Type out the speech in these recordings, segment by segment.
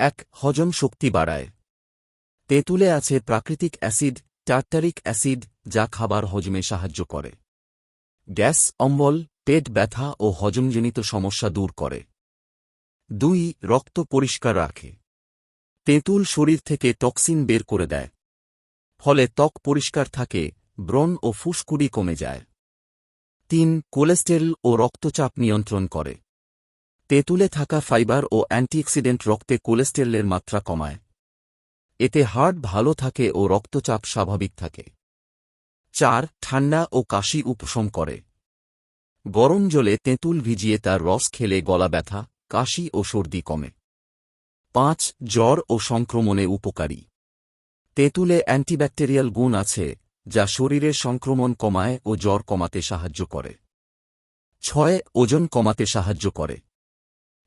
এক হজম শক্তি বাড়ায়। তেঁতুলে আছে প্রাকৃতিক অ্যাসিড, টার্টারিক অ্যাসিড, যা খাবার হজমে সাহায্য করে। গ্যাস, অম্বল, পেট ব্যথা ও হজমজনিত সমস্যা দূর করে। দুই, রক্ত পরিষ্কার রাখে। তেঁতুল শরীর থেকে টক্সিন বের করে দেয়। ফলে ত্বক পরিষ্কার থাকে, ব্রণ ও ফুসকুড়ি কমে যায়। তিন, কোলেস্টেরল ও রক্তচাপ নিয়ন্ত্রণ করে। তেঁতুলে থাকা ফাইবার ও অ্যান্টিঅক্সিডেন্ট রক্তে কোলেস্টেরলের মাত্রা কমায়। এতে হার্ট ভালো থাকে ও রক্তচাপ স্বাভাবিক থাকে। চার, ঠান্ডা ও কাশি উপশম করে। গরম জলে তেঁতুল ভিজিয়ে তার রস খেলে গলা ব্যথা, কাশি ও সর্দি কমে। পাঁচ, জ্বর ও সংক্রমণে উপকারী। তেঁতুলে অ্যান্টিব্যাকটেরিয়াল গুণ আছে, যা শরীরের সংক্রমণ কমায় ও জ্বর কমাতে সাহায্য করে। ছয়, ওজন কমাতে সাহায্য করে।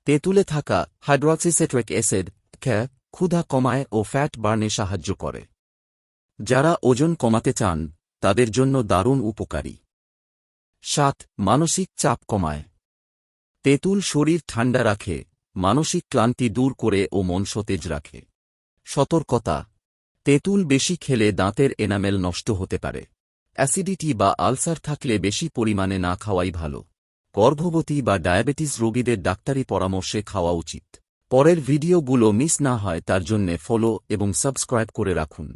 তেঁতুলে থাকা হাইড্রক্সিসেট্রিক অ্যাসিড খ্যা ক্ষুধা কমায় ও ফ্যাট বার্নে সাহায্য করে। যারা ওজন কমাতে চান, তাদের জন্য দারুণ উপকারী। সাত, মানসিক চাপ কমায়। তেঁতুল শরীর ঠান্ডা রাখে, মানসিক ক্লান্তি দূর করে ও মন সতেজ রাখে। সতর্কতা। তেঁতুল বেশি খেলে দাঁতের এনামেল নষ্ট হতে পারে। অ্যাসিডিটি বা আলসার থাকলে বেশি পরিমাণে না খাওয়াই ভালো। গর্ভবতী বা ডায়াবেটিস রোগীদের ডাক্তারি পরামর্শে খাওয়া উচিত। পরের ভিডিওগুলো মিস না হয় তার জন্যে ফলো এবং সাবস্ক্রাইব করে রাখুন।